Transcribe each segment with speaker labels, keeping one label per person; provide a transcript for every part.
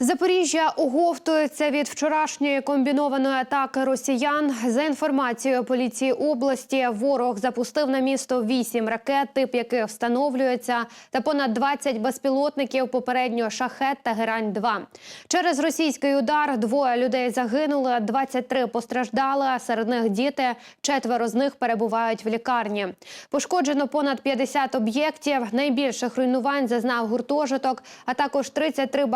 Speaker 1: Запоріжжя оговтується від вчорашньої комбінованої атаки росіян. За інформацією поліції області, ворог запустив на місто вісім ракет, тип яких встановлюється, та понад 20 безпілотників попередньо шахет та герань 2 Через російський удар двоє людей загинули, 23 постраждали. Серед них діти. Четверо з них перебувають в лікарні. Пошкоджено понад 50 об'єктів. Найбільших руйнувань зазнав гуртожиток, а також 33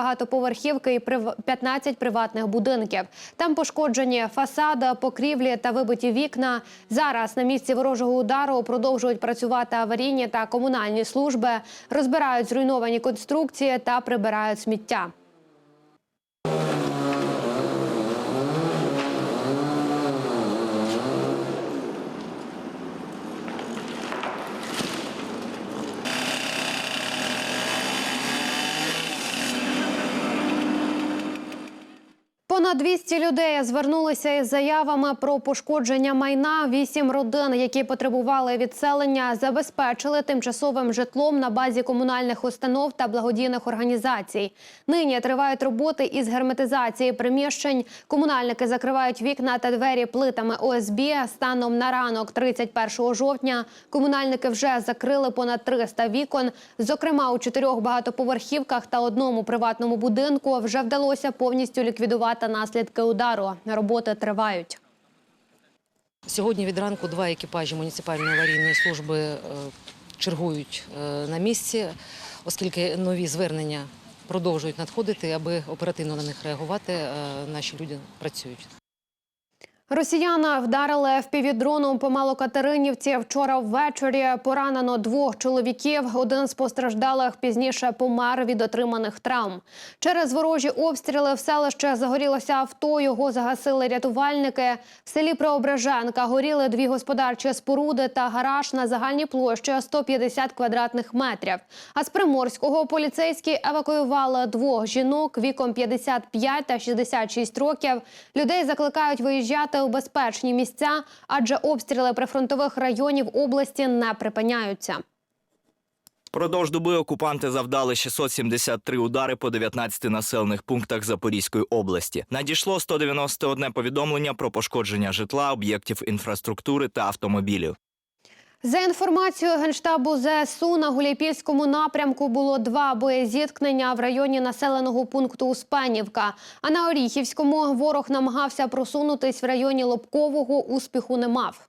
Speaker 1: багатоповерхівки і прив- 15 приватних будинків. Там пошкоджені фасади, покрівлі та вибиті вікна. Зараз на місці ворожого удару продовжують працювати аварійні та комунальні служби, розбирають зруйновані конструкції та прибирають сміття. Понад 200 людей звернулися із заявами про пошкодження майна. Вісім родин, які потребували відселення, забезпечили тимчасовим житлом на базі комунальних установ та благодійних організацій. Нині тривають роботи із герметизації приміщень. Комунальники закривають вікна та двері плитами ОСБ. Станом на ранок, 31 жовтня, комунальники вже закрили понад 300 вікон. Зокрема, у чотирьох багатоповерхівках та одному приватному будинку вже вдалося повністю ліквідувати наслідки удару. Роботи тривають.
Speaker 2: Сьогодні від ранку два екіпажі муніципальної аварійної служби е, чергують е, на місці, оскільки нові звернення продовжують надходити, аби оперативно на них реагувати. е, Наші люди працюють.
Speaker 1: Росіяни вдарили FPV-дроном по Малокатеринівці. Вчора ввечері поранено двох чоловіків. Один з постраждалих пізніше помер від отриманих травм. Через ворожі обстріли в селище загорілося авто. Його загасили рятувальники. В селі Преображенка горіли дві господарчі споруди та гараж на загальній площі 150 квадратних метрів. А з Приморського поліцейські евакуювали двох жінок віком 55 та 66 років. Людей закликають виїжджати у безпечні місця, адже обстріли прифронтових районів області не припиняються.
Speaker 3: Продовж доби окупанти завдали 673 удари по 19 населених пунктах Запорізької області. Надійшло 191 повідомлення про пошкодження житла, об'єктів інфраструктури та автомобілів.
Speaker 1: За інформацією генштабу ЗСУ на Гуляйпільському напрямку було два боєзіткнення в районі населеного пункту Успенівка. А на Оріхівському ворог намагався просунутись в районі Лобкового. Успіху не мав.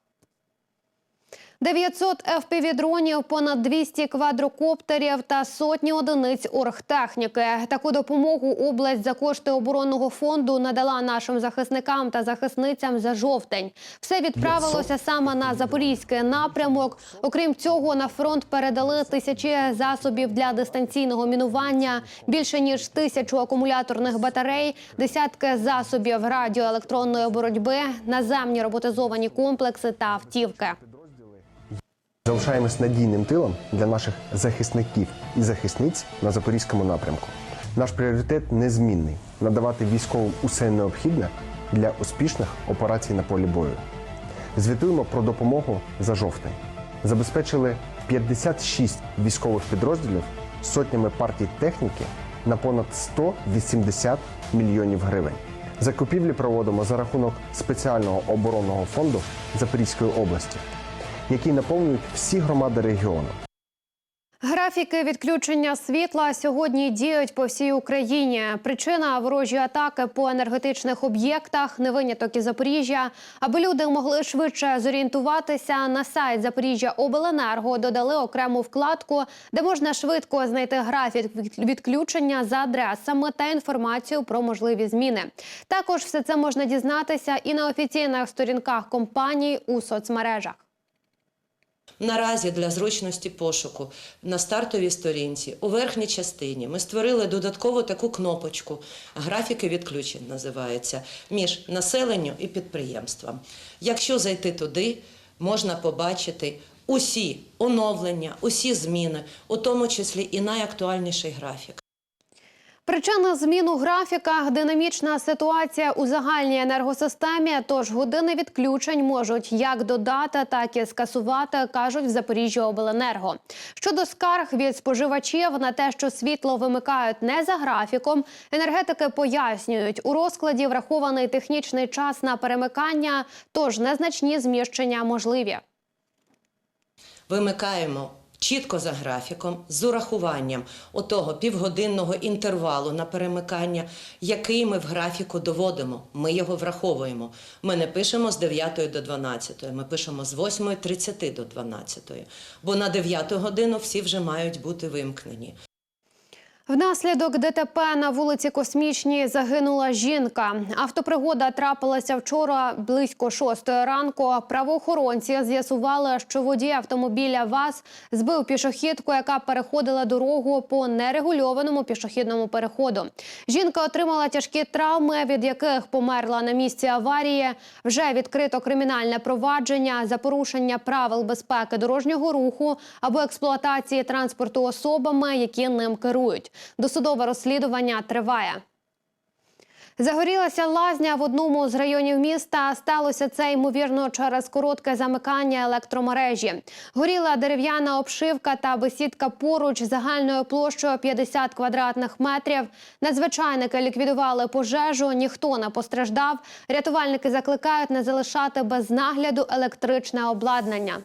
Speaker 1: 900 FPV-дронів, понад 200 квадрокоптерів та сотні одиниць оргтехніки. Таку допомогу область за кошти оборонного фонду надала нашим захисникам та захисницям за жовтень. Все відправилося саме на запорізький напрямок. Окрім цього, на фронт передали тисячі засобів для дистанційного мінування, більше ніж тисячу акумуляторних батарей, десятки засобів радіоелектронної боротьби, наземні роботизовані комплекси та автівки.
Speaker 4: Залишаємось надійним тилом для наших захисників і захисниць на запорізькому напрямку. Наш пріоритет незмінний надавати військовим усе необхідне для успішних операцій на полі бою. Звітуємо про допомогу за жовтень. Забезпечили 56 військових підрозділів сотнями партій техніки на понад 180 мільйонів гривень. Закупівлі проводимо за рахунок спеціального оборонного фонду Запорізької області які наповнюють всі громади регіону.
Speaker 1: Графіки відключення світла сьогодні діють по всій Україні. Причина ворожі атаки по енергетичних об'єктах, не виняток і Запоріжжя. Аби люди могли швидше зорієнтуватися на сайт Запоріжжя Обленерго додали окрему вкладку, де можна швидко знайти графік відключення за адресами та інформацію про можливі зміни. Також все це можна дізнатися і на офіційних сторінках компаній у соцмережах.
Speaker 5: Наразі для зручності пошуку на стартовій сторінці у верхній частині ми створили додаткову таку кнопочку графіки відключень називається між населенню і підприємством. Якщо зайти туди, можна побачити усі оновлення, усі зміни, у тому числі і найактуальніший графік.
Speaker 1: Причина зміну графіка динамічна ситуація у загальній енергосистемі. Тож години відключень можуть як додати, так і скасувати, кажуть в Запоріжжя Обленерго. Щодо скарг від споживачів на те, що світло вимикають не за графіком, енергетики пояснюють, у розкладі врахований технічний час на перемикання, тож незначні зміщення можливі.
Speaker 5: Вимикаємо чітко за графіком, з урахуванням отого півгодинного інтервалу на перемикання, який ми в графіку доводимо. Ми його враховуємо. Ми не пишемо з 9 до 12, ми пишемо з 8.30 до 12, бо на 9 годину всі вже мають бути вимкнені.
Speaker 1: Внаслідок ДТП на вулиці Космічній загинула жінка. Автопригода трапилася вчора близько шостої ранку. Правоохоронці з'ясували, що водій автомобіля ВАЗ збив пішохідку, яка переходила дорогу по нерегульованому пішохідному переходу. Жінка отримала тяжкі травми, від яких померла на місці аварії. Вже відкрито кримінальне провадження за порушення правил безпеки дорожнього руху або експлуатації транспорту особами, які ним керують. Досудове розслідування триває. Загорілася лазня в одному з районів міста. Сталося це ймовірно через коротке замикання електромережі. Горіла дерев'яна обшивка та бесідка поруч загальною площею 50 квадратних метрів. Надзвичайники ліквідували пожежу. Ніхто не постраждав. Рятувальники закликають не залишати без нагляду електричне обладнання.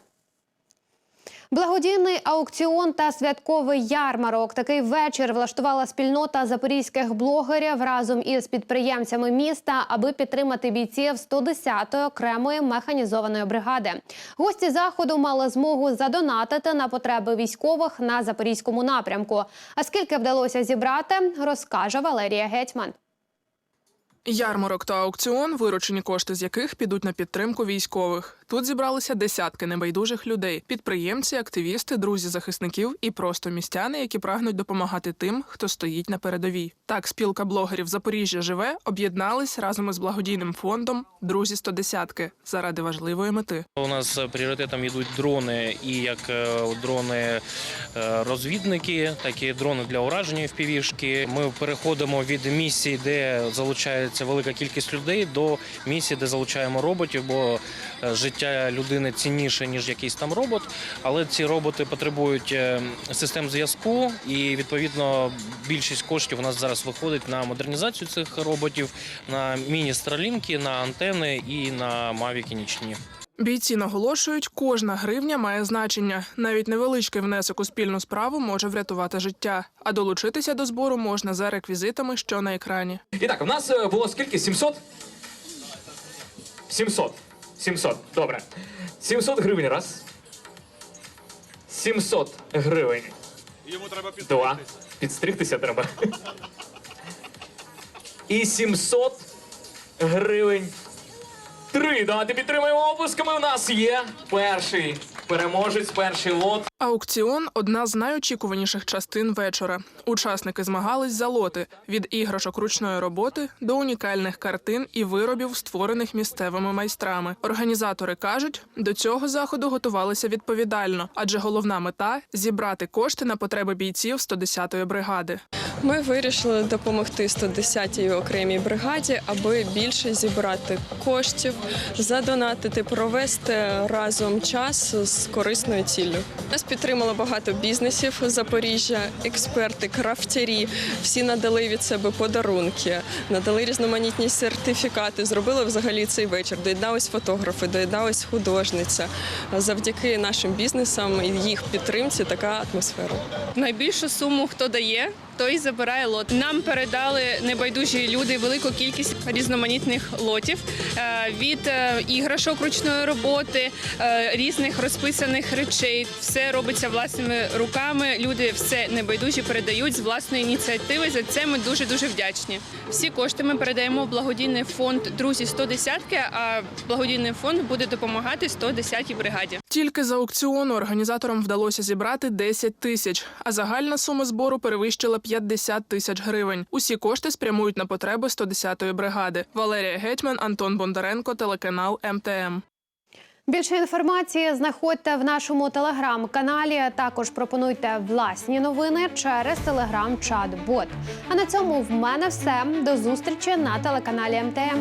Speaker 1: Благодійний аукціон та святковий ярмарок. Такий вечір влаштувала спільнота запорізьких блогерів разом із підприємцями міста, аби підтримати бійців 110-ї окремої механізованої бригади. Гості заходу мали змогу задонатити на потреби військових на запорізькому напрямку. А скільки вдалося зібрати, розкаже Валерія Гетьман.
Speaker 6: Ярмарок та аукціон, виручені кошти з яких підуть на підтримку військових. Тут зібралися десятки небайдужих людей: підприємці, активісти, друзі захисників і просто містяни, які прагнуть допомагати тим, хто стоїть на передовій. Так, спілка блогерів Запоріжжя живе об'єднались разом із благодійним фондом Друзі 110 заради важливої мети.
Speaker 7: У нас пріоритетом йдуть дрони, і як е, дрони е, розвідники, так і дрони для ураження FPV-шки. Ми переходимо від місій, де залучається велика кількість людей, до місій, де залучаємо роботів, бо е, життя людини цінніше ніж якийсь там робот. Але ці роботи потребують е, систем зв'язку, і відповідно більшість коштів у нас зараз виходить на модернізацію цих роботів, на міні-стралінки, на антени і на мавіки нічні.
Speaker 6: Бійці наголошують, кожна гривня має значення. Навіть невеличкий внесок у спільну справу може врятувати життя. А долучитися до збору можна за реквізитами, що на екрані.
Speaker 8: І так, в нас е, було скільки? 700? 700. 700. Добре. 700 гривень раз. 700 гривень. Йому треба Два. Підстригтися треба. І 700 гривень. Три. Давайте підтримаємо опусками. У нас є перший переможець, перший лот.
Speaker 6: Аукціон одна з найочікуваніших частин вечора. Учасники змагались за лоти від іграшок ручної роботи до унікальних картин і виробів, створених місцевими майстрами. Організатори кажуть, до цього заходу готувалися відповідально, адже головна мета зібрати кошти на потреби бійців 110-ї бригади.
Speaker 9: Ми вирішили допомогти 110-й окремій бригаді, аби більше зібрати коштів, задонатити, провести разом час з корисною ціллю. Нас підтримало багато бізнесів Запоріжжя, експерти, крафтярі. Всі надали від себе подарунки, надали різноманітні сертифікати. Зробили взагалі цей вечір. Доєднались фотографи, доєдналась художниця. Завдяки нашим бізнесам і їх підтримці така атмосфера.
Speaker 10: Найбільшу суму хто дає, той забирає лот. Нам передали небайдужі люди велику кількість різноманітних лотів е, від е, іграшок ручної роботи, е, різних розписаних речей. Все робиться власними руками. Люди все небайдужі передають з власної ініціативи. За це ми дуже дуже вдячні. Всі кошти ми передаємо в благодійний фонд Друзі 110 а благодійний фонд буде допомагати 110-й бригаді.
Speaker 6: Тільки з аукціону організаторам вдалося зібрати 10 тисяч, а загальна сума збору перевищила 50 тисяч гривень. Усі кошти спрямують на потреби 110-ї бригади. Валерія Гетьман, Антон Бондаренко, телеканал МТМ.
Speaker 1: Більше інформації знаходьте в нашому телеграм-каналі. Також пропонуйте власні новини через телеграм-чат-бот. А на цьому в мене все. До зустрічі на телеканалі МТМ.